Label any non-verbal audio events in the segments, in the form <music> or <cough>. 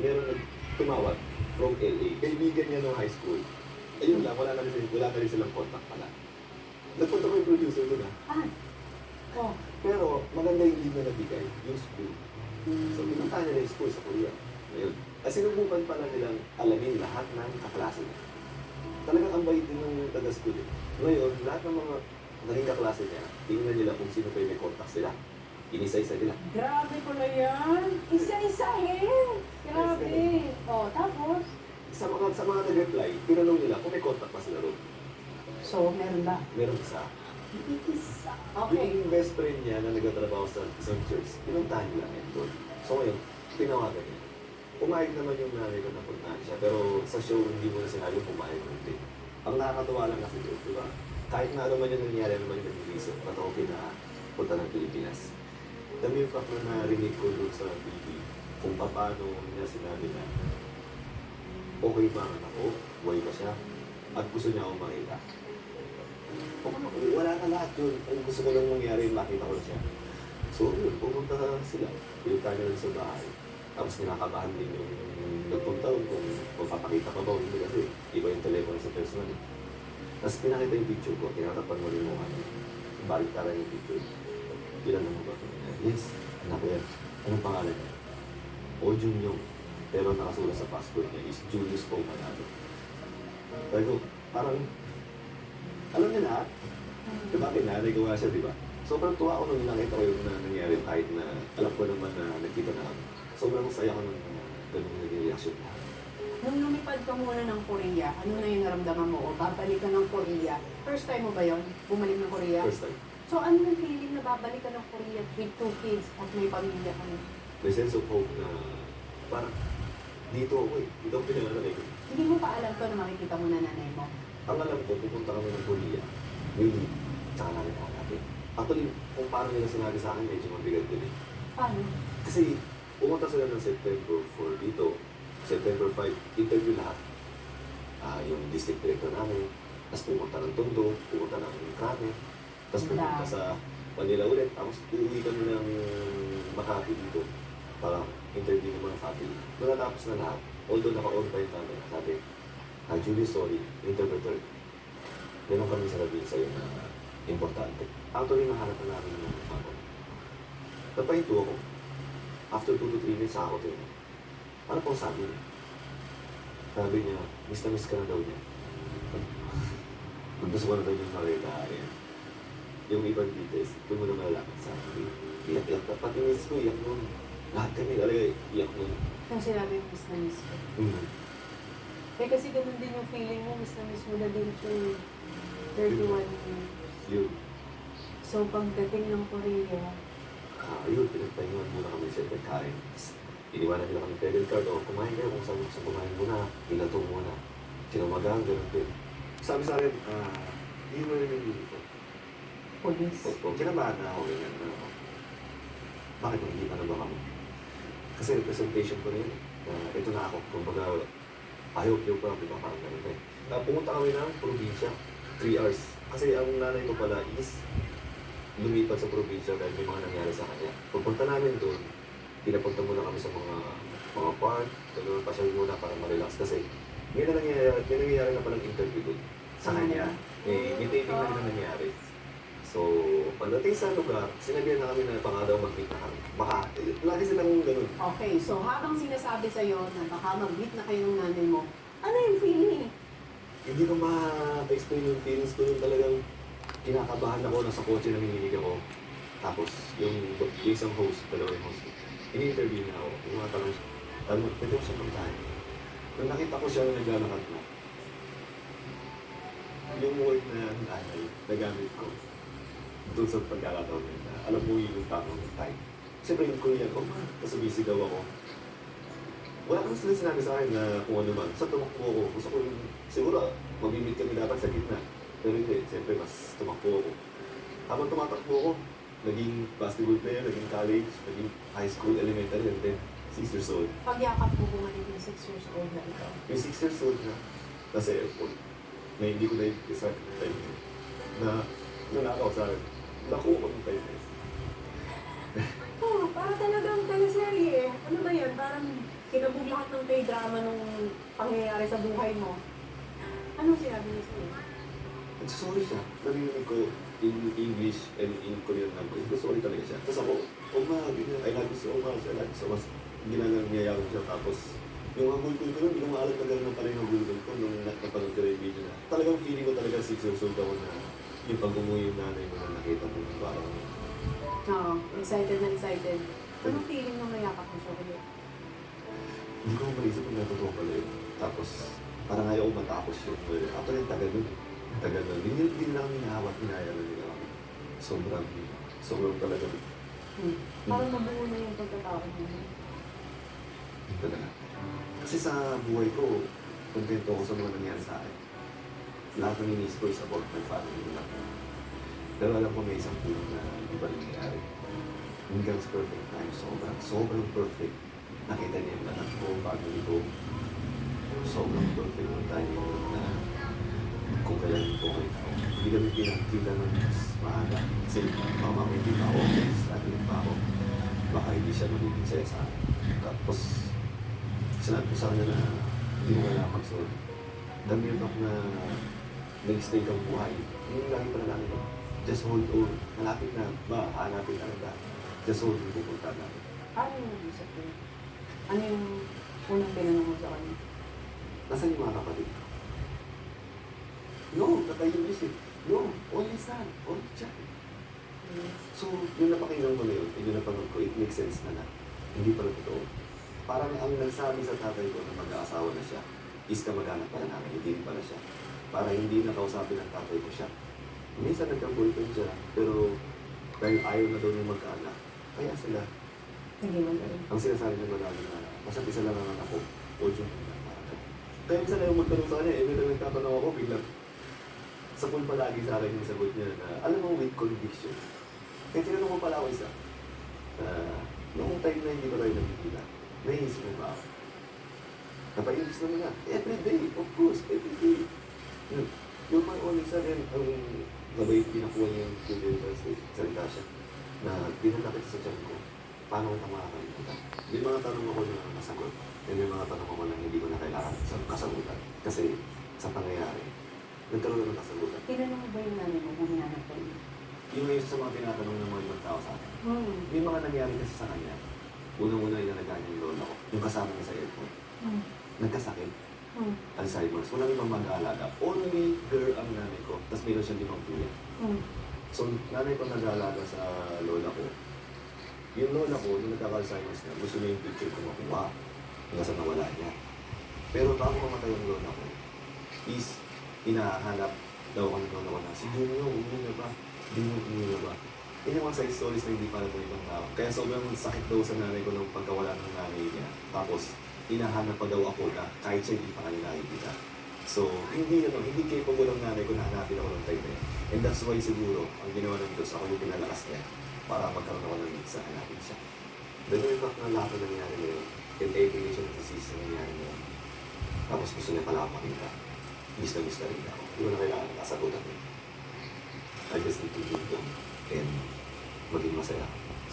meron nag tumawag from LA. Kaibigan niya nung high school. Ayun lang, wala na rin, sila- wala na rin silang contact pala. Nagpunta ko yung producer doon ah. Ah. Oh. Pero maganda yung lead na nabigay, yung school. So, pinunta nila yung school sa Korea. Ngayon, at sinubukan pala nilang alamin lahat ng kaklase niya. Talagang ang bait din ng taga-school. eh. Ngayon, lahat ng mga naging kaklase niya, tingnan nila kung sino pa yung may contact sila. Inisa-isa nila. Grabe pala yan. Isa-isahin. Grabe. Oh, tapos? Sa mga, sa mga nag-reply, tinanong nila kung may contact pa sila ron. So, meron ba? Meron isa. Isa. Okay. Yung best friend niya na nagtatrabaho sa isang church, pinuntahan nila ngayon doon. So ngayon, tinawagan niya. Pumayag naman yung nanay ko na puntahan siya, pero sa show hindi mo na sinabi pumayag o hindi. Ang nakakatawa lang kasi doon, di ba? Kahit na ano man yung nangyari, ano man yung nag-reason, ba't ako pinapunta ng Pilipinas? Dami yung fact na narinig ko doon sa TV kung paano niya sinabi na okay ba ang anak ko, buhay ba siya, at gusto niya akong makita. Okay, wala na lahat yun. Ang gusto ko lang mangyari, makita ko na siya. So, yun, pumunta sila. Pinunta niya sa bahay. Tapos kinakabahan din yung nagpunta kung magpapakita pa ba o hindi kasi iba yung telepono sa personal. Tapos pinakita yung picture ko, tinatapan mo rin mo ano. Balik tara yung picture. Ilan mo ba? Yes, anak ko yan. Anong pangalan niya? O Junyong. Pero ang nakasulat sa passport niya is Julius Pong Manalo. Sabi ko, parang, alam niya na, Di ba, kinanay ko nga siya, di ba? Sobrang tuwa ako nung nakita ko yung na nangyari kahit na alam ko naman na nagkita na kami. Sobrang saya ko nung uh, ganun naging reaction niya. Nung lumipad ka muna ng Korea, ano na yung naramdaman mo? O babalik ka ng Korea. First time mo ba yon? Bumalik ng Korea? First time. So ano yung feeling na babalik ka ng Korea with two kids at may pamilya ka na? May sense of hope na parang dito ako eh. Dito ako pinangalan eh. Hindi mo pa alam to na makikita mo na nanay mo. Ang alam ko, pupunta kami ng Korea. Really, tsaka namin natin. Actually, kung paano nila sinabi sa akin, medyo mabigat din eh. Paano? Kasi pumunta sila ng September 4 dito. September 5, interview lahat. Ah, yung district director namin. Tapos pumunta ng Tondo, pumunta ng Krame. Tapos pumunta sa Manila ulit. Tapos uuwi kami ng Makati dito para interview ng mga family. Nung natapos na lahat, although naka-on time kami, sabi, ah, Julie, sorry, interpreter. Meron kami sasabihin sa'yo na importante. Actually, nahanap na namin yung ako. Napahinto ako. After 2 to 3 minutes, ako din. Ano pong sabi niya? Sabi niya, miss na miss ka na daw niya. <laughs> Gusto ko na daw niya makita, ayan. Yung ibang details, doon mo na malalaman sa akin. Iyak-iyak na. Pati miss ko, iyak nun. Lahat kami talaga iyak nun. Nung sinabi mo, miss na miss ko. Mm. Eh kasi ganun din yung feeling mo, miss na miss mo na din to 31 years. Yun. So pagdating ng Korea, Ah, yun, pinagpahingan muna kami sa pagkain. Iniwanan nila kami credit card, o kumain kayo kung saan gusto kumain muna, ilato muna. Kinamagaan, ganun din. Sabi sa akin, ah, hindi mo rin yung. Police. Opo, kinabahan na ako, ganyan ako. Bakit hindi pa na ba kami? Kasi presentation ko na yun. Uh, ito na ako, kumbaga, ayaw kiyo pa, di ba, parang ganun eh. Uh, pumunta kami ng probinsya, 3 hours. Kasi ang nanay ko pala is lumipat sa probinsya dahil may mga nangyari sa kanya. Pagpunta namin doon, pinapunta muna kami sa mga mga park, gano'n, pasyal muna para ma-relax kasi may na nangyayari, may nangyayari na palang interview doon sa kanya. Eh, may taping na rin na nangyari. So, pagdating sa lugar, sinabihan na kami na baka daw mag-meet na kami. Baka, eh, lagi silang ganun. Okay, so habang sinasabi sa'yo na baka mag-meet na kayo ng nanay mo, ano yung feeling? Hindi ko ma-explain yung feelings ko yung talagang kinakabahan ako, nasa kotse nanginginig ako. Tapos, yung, isang host, dalawa yung host, ini-interview niya ako. Yung mga tanong, tanong, pwede ko siya puntahan. Nung nakita ko siya na naglalakad na, yung word na nanay na gamit ko, doon sa pagkakataon na yun, na alam mo yung tamang time. Siyempre yung Korean ko, ma, tapos sumisigaw ako. Wala kang sila sinabi sa akin na kung ano man. Sa tumakbo ako, gusto ko yung, siguro, mamimit kami dapat sa gitna. Pero hindi, siyempre mas tumakbo ako. Habang tumatakbo ako, naging basketball player, naging college, naging high school, elementary, and then 6 years old. Pagyakap mo kung ano yung 6 years old na ito. Yung 6 years old na, nasa airport, na hindi ko na isa time na nanakaw sa akin, nakuha ko ng time Oh, pa! Para talagang teleserye eh. Ano ba yan? Parang kinabog lahat ng k-drama nung pangyayari sa buhay mo. Anong sinabi niya sa'yo? Nagsasorry siya. Narinig ko in English and in Korean language. Nagsasorry talaga siya. Tapos ako, oh ma, ganyan, I love you so much, I love you so much. Ginanangyayari siya. Tapos, yung hagulgul ko hindi ko maalam na gano'n pa rin yung hagulgul ko nung napanood ko na yung video na. Talagang feeling ko talaga six years old ako na yung pag umuwi yung nanay mo na nakita mo yung parang Oo, excited na excited. Anong feeling nung nayakap mo siya ulit? hindi ko maisip kung natotoo pala yun. Tapos, parang ayaw matapos yun. Actually, tagal nun. Tagal nun. Hindi, hindi lang hinahawat, hinaya na nila kami. Sobrang, sobrang talaga. Hmm. Parang mabuo na yung pagkatao mo. Talaga. Kasi sa buhay ko, kontento ako sa mga nangyari sa akin. Lahat ng inis ko is about my family nila. Pero alam ko may isang tulong na hindi pa nangyari. In God's perfect time, sobrang, sobrang perfect. Nakita niya yung anak ko, family ko. Sobrang perfect yung timing na kung kailan ko kayo. Hindi kami pinakita ng mas maaga. Kasi mama ko hindi pa ako, struggling pa ako. Baka hindi siya magiging saya sa akin. Tapos, sinabi ko sa kanya na hindi mo kailangan mag-sorry. The mere fact na nag-stay kang buhay, yun yung lagi pa na namin. Just hold on. Malapit na. Ba, hanapin na kita. Just hold on. Pupunta namin. Paano yung nag-usap ko? Ano yung unang tinanong mo sa kanya? Nasaan yung mga kapatid? No, tatay yung isip. No, only son, only child. So, yung napakinggan ko na yun, yung napanood ko, it makes sense na na. Hindi pala totoo. Parang ang nagsabi sa tatay ko na mag-aasawa na siya, is kamag-anak pala namin, hindi rin pala siya. Para hindi nakausapin ng tatay ko siya. Minsan nagka-boyfriend siya, pero dahil ayaw na daw niya magkaanak, kaya sila, mo rin. ang sinasabi ng malami na, basta isa lang ang anak ko, o yung Kaya minsan ayaw magtanong sa kanya, eh, may nagtatanong ako, biglang, sa pool palagi sa akin yung sagot niya na, alam mo, with conviction. Kaya tinanong ko pala ako isa, uh, noong time na hindi ko tayo nagkikita, naisip mo ba ako? Napainis naman na, every day, of course, every day. Yun. Yung mga only sa rin, ang nabay pinakuha niya yung Julian Translate, salita siya, na dinala kita sa tiyan ko, paano kita makakalimutan? May mga tanong ako na masagot, and may mga tanong ako na hindi ko na kailangan sa kasagutan. Kasi sa pangyayari, nagkaroon na ng kasagutan. Tinanong mo ba yung nanay mo kung hinanap ka niya? Yung isa sa mga tinatanong ng mga ibang tao sa akin, Hmm. may mga nangyari kasi sa kanya. Unang-una inalagaan niya yung lola ko, yung kasama niya sa airport. Hmm. Nagkasakit, Hmm. Alzheimer's, walang ibang mag-aalaga. Only girl ang nanay ko, tapos meron siyang limang kuya. Hmm. So, nanay ko nag-aalaga sa lola ko. Yung lola ko, nung nagkaka-Alzheimer's na, gusto niya yung picture ko makuha hanggang sa nawala niya. Pero bago mamatay yung lola ko, is hinahanap daw ako ng lola ko na, si Junior, umuwi na ba? Junior, umuwi na ba? Yun yung mga side stories na hindi para ng ibang tao. Kaya sobrang sakit daw sa nanay ko nung pagkawala ng nanay niya. Tapos, hinahanap pa daw ako na kahit siya hindi pa kanila nakikita. So, hindi ano, hindi capable ang nanay ko na hanapin ako ng time na. And that's why siguro, ang ginawa ng Diyos, ako yung pinalakas niya para magkaroon ako ng need sa hanapin siya. The very fact na lahat na nangyari ngayon, and every nation disease na nangyari ngayon, tapos gusto niya pala ako makita. Miss na miss na rin ako. Hindi ko na kailangan ng kasagutan niya. I just need to live lang and maging masaya.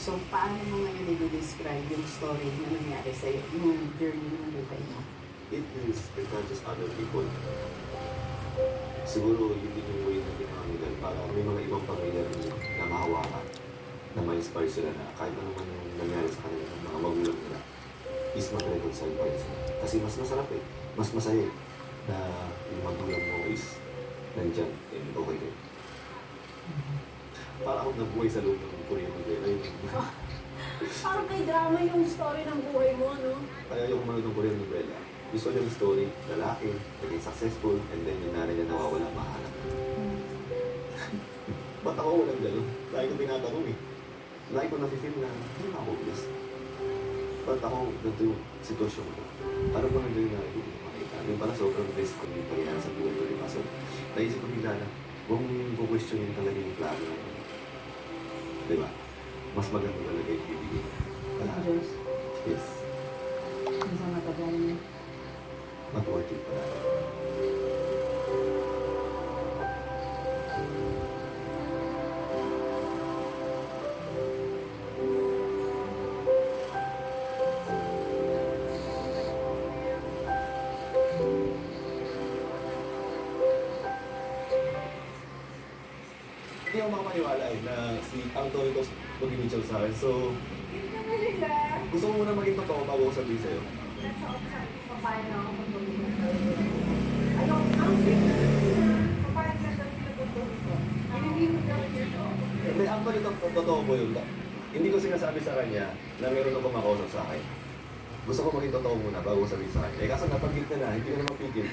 So, paano mo ngayon i-describe yung story na nangyari sa'yo, yung journey ng buhay mo? It means encourages other people. Siguro yun din yung way na ginawa nila para may mga ibang pamilya rin na mahawakan na ma-inspire sila na kahit ano man yung nangyari sa kanila ng mga magulang nila is mag-reconcile pa rin sila. Kasi mas masarap eh. Mas masaya eh, na yung magulang mo is nandyan and okay din. Para akong nabuhay sa loob ng Korean novela. Yun. <laughs> Parang kay drama yung story ng buhay mo, no? Kaya yung manood ng Korean novela, gusto niya yung story, lalaki, naging successful, and then yung nanay niya nawawala mahanap. <laughs> Ba't ako walang gano'n? Lagi ko tinatanong eh. Lagi ko nafe-feel na, hindi na ako blessed. Ba't ako ganito yung sitwasyon ko? Ano ba nandiyan na hindi ko makita? Yung pala sobrang blessed ko yung pangyayari sa buhay ko, di ba? So, naisip ko bigla na, kung po-questionin talaga yung plano Di ba? Mas maganda talaga yung bibigyan. Ang Diyos, Yes. isang matagal niya. But worth it pala. Hindi ako makapaniwala eh, na si Antonio Tos mag-initial sa akin. So, gusto ko muna maging totoo bago ko sabihin sa'yo. Ang. Hindi actually, to, totoo po yun. Hindi ko sinasabi sa kanya na meron akong makausap sa akin. Gusto ko maging totoo muna bago ko sabihin sa kanya. Eh, kaso napanggit na na, hindi ko na mapigil.